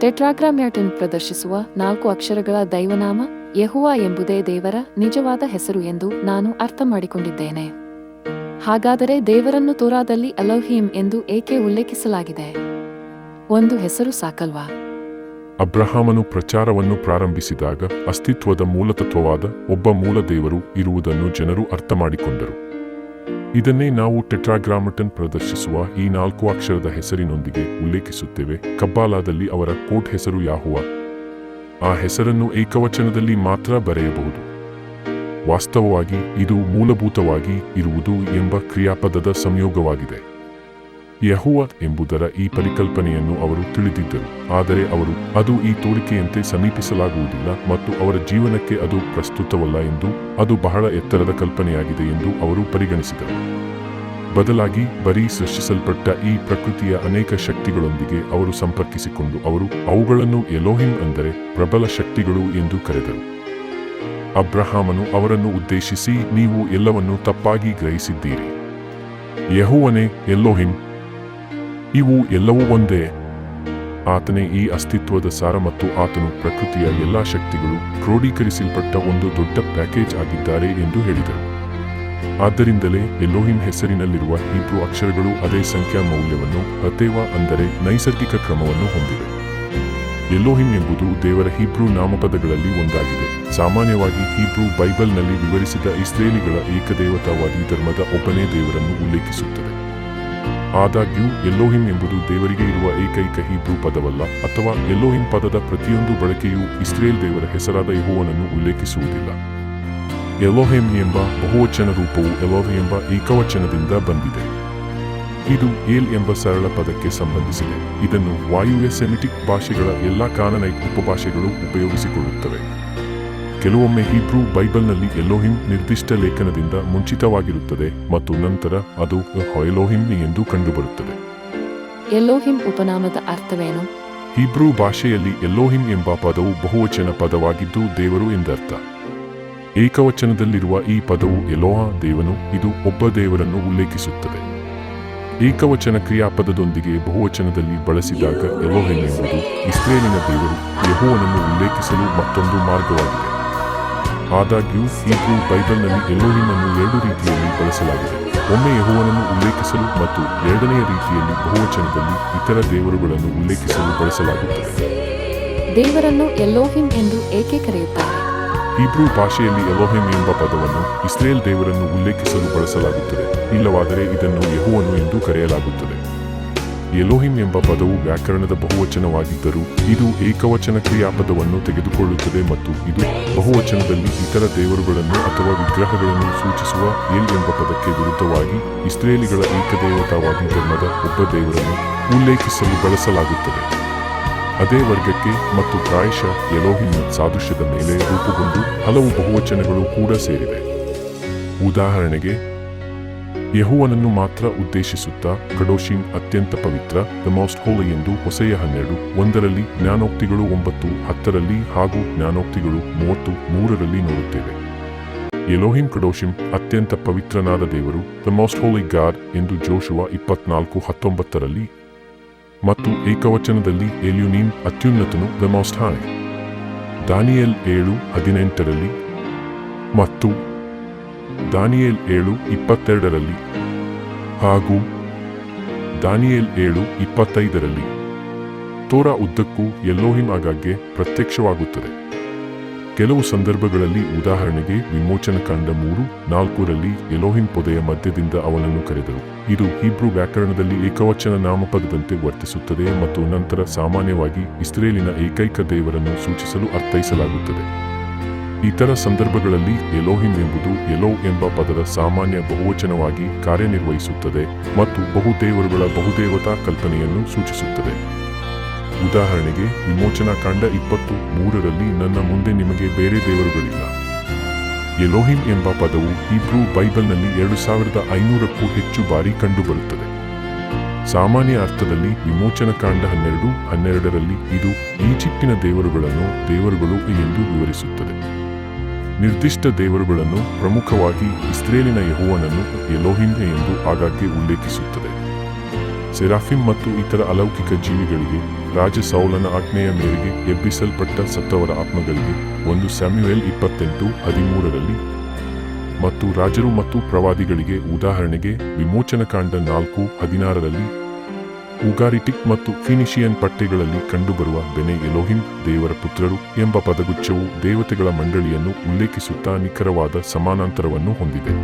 ಟೆಟ್ರಾಗ್ರಾಮ್ಯಾಟನ್ ಪ್ರದರ್ಶಿಸುವ ನಾಲ್ಕು ಅಕ್ಷರಗಳ ದೈವನಾಮ, ಯಹುವಾ ಎಂಬುದೇ ದೇವರ ನಿಜವಾದ ಹೆಸರು ಎಂದು ನಾನು ಅರ್ಥ ಮಾಡಿಕೊಂಡಿದ್ದೇನೆ ಹಾಗಾದರೆ ದೇವರನ್ನು ತೋರಾದಲ್ಲಿ ಅಲೌಹೀಮ್ ಎಂದು ಏಕೆ ಉಲ್ಲೇಖಿಸಲಾಗಿದೆ? ಒಂದು ಹೆಸರು ಸಾಕಲ್ವಾ? ಅಬ್ರಹಾಮನು ಪ್ರಚಾರವನ್ನು ಪ್ರಾರಂಭಿಸಿದಾಗ ಅಸ್ತಿತ್ವದ ಮೂಲತತ್ವವಾದ ಒಬ್ಬ ಮೂಲ ದೇವರು ಇರುವುದನ್ನು ಜನರು ಅರ್ಥ ಮಾಡಿಕೊಂಡರು ಇದನ್ನೇ ನಾವು ಟೆಟ್ರಾಗ್ರಾಮಟನ್ ಪ್ರದರ್ಶಿಸುವ ಈ ನಾಲ್ಕು ಅಕ್ಷರದ ಹೆಸರಿನೊಂದಿಗೆ ಉಲ್ಲೇಖಿಸುತ್ತೇವೆ. ಕಬ್ಬಾಲಾದಲ್ಲಿ ಅವರ ಕೋಟ್ ಹೆಸರು ಯಾಹುವ? ಆ ಹೆಸರನ್ನು ಏಕವಚನದಲ್ಲಿ ಮಾತ್ರ ಬರೆಯಬಹುದು. ವಾಸ್ತವವಾಗಿ ಇದು ಮೂಲಭೂತವಾಗಿ ಇರುವುದು ಎಂಬ ಕ್ರಿಯಾಪದದ ಸಂಯೋಗವಾಗಿದೆ. ಯಹುವ ಎಂಬುದರ ಈ ಪರಿಕಲ್ಪನೆಯನ್ನು ಅವರು ತಿಳಿದಿದ್ದರು. ಆದರೆ ಅವರು, ಅದು ಈ ತೋರಿಕೆಯಂತೆ ಸಮೀಪಿಸಲಾಗುವುದಿಲ್ಲ ಮತ್ತು ಅವರ ಜೀವನಕ್ಕೆ ಅದು ಪ್ರಸ್ತುತವಲ್ಲ ಎಂದು, ಅದು ಬಹಳ ಎತ್ತರದ ಕಲ್ಪನೆಯಾಗಿದೆ ಎಂದು ಅವರು ಪರಿಗಣಿಸಿದರು. ಬದಲಾಗಿ, ಬರೀ ಸೃಷ್ಟಿಸಲ್ಪಟ್ಟ ಈ ಪ್ರಕೃತಿಯ ಅನೇಕ ಶಕ್ತಿಗಳೊಂದಿಗೆ ಅವರು ಸಂಪರ್ಕಿಸಿಕೊಂಡು ಅವರು, ಅವುಗಳನ್ನು ಎಲೋಹಿಂ ಅಂದರೆ ಪ್ರಬಲ ಶಕ್ತಿಗಳು ಎಂದು ಕರೆದರು. ಅಬ್ರಹಾಮನು ಅವರನ್ನು ಉದ್ದೇಶಿಸಿ, ನೀವು ಎಲ್ಲವನ್ನೂ ತಪ್ಪಾಗಿ ಗ್ರಹಿಸಿದ್ದೀರಿ. ಯಹುವನೇ ಎಲ್ಲೋಹಿಮ್ ಇವು ಎಲ್ಲವೂ ಒಂದೇ. ಆತನೇ ಈ ಅಸ್ತಿತ್ವದ ಸಾರ ಮತ್ತು ಆತನು ಪ್ರಕೃತಿಯ ಎಲ್ಲಾ ಶಕ್ತಿಗಳು ಕ್ರೋಢೀಕರಿಸಲ್ಪಟ್ಟ ಒಂದು ದೊಡ್ಡ ಪ್ಯಾಕೇಜ್ ಆಗಿದ್ದಾರೆ ಎಂದು ಹೇಳಿದರು. ಆದ್ದರಿಂದಲೇ ಎಲೋಹಿಂ ಹೆಸರಿನಲ್ಲಿರುವ ಹಿಬ್ರೂ ಅಕ್ಷರಗಳು ಅದೇ ಸಂಖ್ಯಾ ಮೌಲ್ಯವನ್ನು ಅತೇವ ಅಂದರೆ ನೈಸರ್ಗಿಕ ಕ್ರಮವನ್ನು ಹೊಂದಿವೆ. ಎಲೋಹಿಂ ಎಂಬುದು ದೇವರ ಹಿಬ್ರೂ ನಾಮಪದಗಳಲ್ಲಿ ಒಂದಾಗಿದೆ. ಸಾಮಾನ್ಯವಾಗಿ ಹಿಬ್ರೂ ಬೈಬಲ್ನಲ್ಲಿ ವಿವರಿಸಿದ ಇಸ್ರೇಲಿಗಳ ಏಕದೇವತಾವಾದಿ ಧರ್ಮದ ಒಬ್ಬನೇ ದೇವರನ್ನು ಉಲ್ಲೇಖಿಸುತ್ತದೆ. ಆದಾಗ್ಯೂ ಎಲ್ಲೋಹಿಂ ಎಂಬುದು ದೇವರಿಗೆ ಇರುವ ಏಕೈಕ ಹೀಬ್ರೂ ಪದವಲ್ಲ, ಅಥವಾ ಎಲ್ಲೋಹಿಂ ಪದದ ಪ್ರತಿಯೊಂದು ಬಳಕೆಯೂ ಇಸ್ರೇಲ್ ದೇವರ ಹೆಸರಾದ ಯಹೋವನನ್ನು ಉಲ್ಲೇಖಿಸುವುದಿಲ್ಲ. ಎಲೋಹೆಮ್ ಎಂಬ ಬಹುವಚನ ರೂಪವು ಎಲೋಹ ಎಂಬ ಏಕವಚನದಿಂದ ಬಂದಿದೆ. ಇದು ಏಲ್ ಎಂಬ ಸರಳ ಪದಕ್ಕೆ ಸಂಬಂಧಿಸಿದೆ. ಇದನ್ನು ವಾಯುವ್ಯ ಸೆಮಿಟಿಕ್ ಭಾಷೆಗಳ ಎಲ್ಲಾ ಕಾನನೈಟ್ ಉಪಭಾಷೆಗಳು ಉಪಯೋಗಿಸಿಕೊಳ್ಳುತ್ತವೆ. ಕೆಲವೊಮ್ಮೆ ಹೀಬ್ರೂ ಬೈಬಲ್ನಲ್ಲಿ ಎಲೋಹಿಂ ನಿರ್ದಿಷ್ಟ ಲೇಖನದಿಂದ ಮುಂಚಿತವಾಗಿರುತ್ತದೆ ಮತ್ತು ನಂತರ ಅದು ಎಲೋಹಿಂ ಎಂದು ಕಂಡುಬರುತ್ತದೆ. ಎಲೋಹಿಮ್ ಉಪನಾಮದ ಅರ್ಥವೇನು? ಹೀಬ್ರೂ ಭಾಷೆಯಲ್ಲಿ ಎಲ್ಲೋಹಿಂ ಎಂಬ ಪದವು ಬಹುವಚನ ಪದವಾಗಿದ್ದು ದೇವರು ಎಂದರ್ಥ. ಏಕವಚನದಲ್ಲಿರುವ ಈ ಪದವು ಎಲೋಹ ದೇವನು ಇದು ಒಬ್ಬ ದೇವರನ್ನು ಉಲ್ಲೇಖಿಸುತ್ತದೆ. ಏಕವಚನ ಕ್ರಿಯಾಪದದೊಂದಿಗೆ ಬಹುವಚನದಲ್ಲಿ ಬಳಸಿದಾಗ ಎಲೋಹೆನ್ ಎಂಬುದು ಇಸ್ರೇಲಿನ ದೇವರು ಯಹೋವನನ್ನು ಉಲ್ಲೇಖಿಸಲು ಮತ್ತೊಂದು ಮಾರ್ಗವಾಗಿದೆ. ಆದಾಗ್ಯೂ ಹೀಬ್ರೂ ಬೈಬಲ್ನಲ್ಲಿ ಅನ್ನು ಎರಡು ರೀತಿಯಲ್ಲಿ ಬಳಸಲಾಗಿದೆ. ಒಮ್ಮೆ ಯಹೋವನನ್ನು ಉಲ್ಲೇಖಿಸಲು ಮತ್ತು ಎರಡನೆಯ ರೀತಿಯಲ್ಲಿ ಬಹುವಚನದಲ್ಲಿ ಇತರ ದೇವರುಗಳನ್ನು ಉಲ್ಲೇಖಿಸಲು ಬಳಸಲಾಗುತ್ತದೆ. ದೇವರನ್ನು ಎಲೋಹಿಮ್ ಎಂದು ಏಕೆ ಕರೆಯುತ್ತಾರೆ? ಹೀಬ್ರೂ ಭಾಷೆಯಲ್ಲಿ ಎಲೋಹಿಮ್ ಎಂಬ ಪದವನ್ನು ಇಸ್ರೇಲ್ ದೇವರನ್ನು ಉಲ್ಲೇಖಿಸಲು ಬಳಸಲಾಗುತ್ತದೆ. ಇಲ್ಲವಾದರೆ ಇದನ್ನು ಯಹುವನು ಎಂದು ಕರೆಯಲಾಗುತ್ತದೆ. ಎಲೋಹಿಮ್ ಎಂಬ ಪದವು ವ್ಯಾಕರಣದ ಬಹುವಚನವಾಗಿದ್ದರೂ ಇದು ಏಕವಚನ ಕ್ರಿಯಾಪದವನ್ನು ತೆಗೆದುಕೊಳ್ಳುತ್ತದೆ ಮತ್ತು ಇದು ಬಹುವಚನದಲ್ಲಿ ಇತರ ದೇವರುಗಳನ್ನು ಅಥವಾ ವಿಗ್ರಹಗಳನ್ನು ಸೂಚಿಸುವ ಎಲ್ ಎಂಬ ಪದಕ್ಕೆ ವಿರುದ್ಧವಾಗಿ ಇಸ್ರೇಲಿಗಳ ಏಕದೇವತಾವಾದಿ ಧರ್ಮದ ಒಬ್ಬ ದೇವರನ್ನು ಉಲ್ಲೇಖಿಸಲು ಬಳಸಲಾಗುತ್ತದೆ. ಅದೇ ವರ್ಗಕ್ಕೆ ಮತ್ತು ಪ್ರಾಯಶಃ ಎಲೋಹಿನ ಸಾದೃಶ್ಯದ ಮೇಲೆ ರೂಪುಗೊಂಡು ಹಲವು ಬಹುವಚನಗಳು ಕೂಡ ಸೇರಿವೆ. ಉದಾಹರಣೆಗೆ ಯಹುವನನ್ನು ಮಾತ್ರ ಉದ್ದೇಶಿಸುತ್ತಾ ಕಡೋಶಿನ್ ಅತ್ಯಂತ ಪವಿತ್ರ ದ ಮೋಸ್ಟ್ ಹೋಲಿ ಎಂದು ಹೊಸೆಯ ಹನ್ನೆರಡು, ಒಂದರಲ್ಲಿ ಜ್ಞಾನೋಕ್ತಿಗಳು ಒಂಬತ್ತು, ಹತ್ತರಲ್ಲಿ ಹಾಗೂ ಜ್ಞಾನೋಕ್ತಿಗಳು ಮೂವತ್ತು, ಮೂರರಲ್ಲಿ ನೋಡುತ್ತೇವೆ. ಎಲೋಹಿಂ ಕಡೋಶಿಂ ಅತ್ಯಂತ ಪವಿತ್ರನಾದ ದೇವರು ದ ಮೋಸ್ಟ್ ಹೋಲಿ ಗಾಡ್ ಎಂದು ಜೋಶುವ ಇಪ್ಪತ್ನಾಲ್ಕು, ಹತ್ತೊಂಬತ್ತರಲ್ಲಿ. ಮತ್ತು ಏಕವಚನದಲ್ಲಿ ಎಲ್ಯುನೀನ್ ಅತ್ಯುನ್ನತನು ದ ಮೋಸ್ಟ್ ಹಾಯ್ ದಾನಿಯಲ್ ಏಳು, ಹದಿನೆಂಟರಲ್ಲಿ. ಮತ್ತು ದಾನಿಯೇಲ್ ಏಳು ಇಪ್ಪತ್ತೆರಡರಲ್ಲಿ ಹಾಗೂ ದಾನಿಯೇಲ್ ಏಳು ಇಪ್ಪತ್ತೈದರಲ್ಲಿ. ತೋರಾ ಉದ್ದಕ್ಕೂ ಎಲ್ಲೋಹಿಮ್ ಆಗಾಗ್ಗೆ ಪ್ರತ್ಯಕ್ಷವಾಗುತ್ತದೆ. ಕೆಲವು ಸಂದರ್ಭಗಳಲ್ಲಿ ಉದಾಹರಣೆಗೆ ವಿಮೋಚನ ಕಾಂಡ ಮೂರು, ನಾಲ್ಕರಲ್ಲಿ ಎಲೋಹಿಂ ಪೊದೆಯ ಮಧ್ಯದಿಂದ ಅವನನ್ನು ಕರೆದರು ಇದು ಹೀಬ್ರೂ ವ್ಯಾಕರಣದಲ್ಲಿ ಏಕವಚನ ನಾಮಪದದಂತೆ ವರ್ತಿಸುತ್ತದೆ ಮತ್ತು ನಂತರ ಸಾಮಾನ್ಯವಾಗಿ ಇಸ್ರೇಲಿನ ಏಕೈಕ ದೇವರನ್ನು ಸೂಚಿಸಲು ಅರ್ಥೈಸಲಾಗುತ್ತದೆ. ಇತರ ಸಂದರ್ಭಗಳಲ್ಲಿ ಎಲೋಹಿಂ ಎಂಬುದು ಎಲೋ ಎಂಬ ಪದದ ಸಾಮಾನ್ಯ ಬಹುವಚನವಾಗಿ ಕಾರ್ಯನಿರ್ವಹಿಸುತ್ತದೆ ಮತ್ತು ಬಹುದೇವರುಗಳ ಬಹುದೇವತಾ ಕಲ್ಪನೆಯನ್ನು ಸೂಚಿಸುತ್ತದೆ. ಉದಾಹರಣೆಗೆ, ವಿಮೋಚನಾ ಕಾಂಡ ಇಪ್ಪತ್ತು ಮೂರರಲ್ಲಿ ನನ್ನ ಮುಂದೆ ನಿಮಗೆ ಬೇರೆ ದೇವರುಗಳಿಲ್ಲ. ಎಲೋಹಿಂ ಎಂಬ ಪದವು ಹೀಬ್ರೂ ಬೈಬಲ್ನಲ್ಲಿ ಎರಡು ಸಾವಿರದ ಐನೂರಕ್ಕೂ ಹೆಚ್ಚು ಬಾರಿ ಕಂಡುಬರುತ್ತದೆ. ಸಾಮಾನ್ಯ ಅರ್ಥದಲ್ಲಿ ವಿಮೋಚನ ಕಾಂಡ ಹನ್ನೆರಡು, ಹನ್ನೆರಡರಲ್ಲಿ ಇದು ಈಜಿಪ್ಟಿನ ದೇವರುಗಳನ್ನು ದೇವರುಗಳು ಎಂದು ವಿವರಿಸುತ್ತದೆ. ನಿರ್ದಿಷ್ಟ ದೇವರುಗಳನ್ನು ಪ್ರಮುಖವಾಗಿ ಇಸ್ರೇಲಿನ ಯಹೋವನನ್ನು ಎಲೋಹಿಂದೆ ಎಂದು ಆಗಾಗ್ಗೆ ಉಲ್ಲೇಖಿಸುತ್ತದೆ. ಸೆರಾಫಿಮ್ ಮತ್ತು ಇತರ ಅಲೌಕಿಕ ಜೀವಿಗಳಿಗೆ ರಾಜ ಸೌಲನ ಆಜ್ಞೆಯ ಮೇರೆಗೆ ಎಬ್ಬಿಸಲ್ಪಟ್ಟ ಸತ್ತವರ ಆತ್ಮಗಳಿಗೆ ಒಂದು ಸ್ಯಾಮ್ಯುಯಲ್ ಇಪ್ಪತ್ತೆಂಟು ಹದಿಮೂರರಲ್ಲಿ ಮತ್ತು ರಾಜರು ಮತ್ತು ಪ್ರವಾದಿಗಳಿಗೆ ಉದಾಹರಣೆಗೆ ವಿಮೋಚನಕಾಂಡ ನಾಲ್ಕು ಹದಿನಾರರಲ್ಲಿ ಉಗಾರಿಟಿಕ್ ಮತ್ತು ಫಿನಿಷಿಯನ್ ಪಠ್ಯಗಳಲ್ಲಿ ಕಂಡುಬರುವ ಬೆನೆ ಎಲೋಹಿಂ ದೇವರ ಪುತ್ರರು ಎಂಬ ಪದಗುಚ್ಛವು ದೇವತೆಗಳ ಮಂಡಳಿಯನ್ನು ಉಲ್ಲೇಖಿಸುತ್ತಾ ನಿಖರವಾದ ಸಮಾನಾಂತರವನ್ನು ಹೊಂದಿದೆ.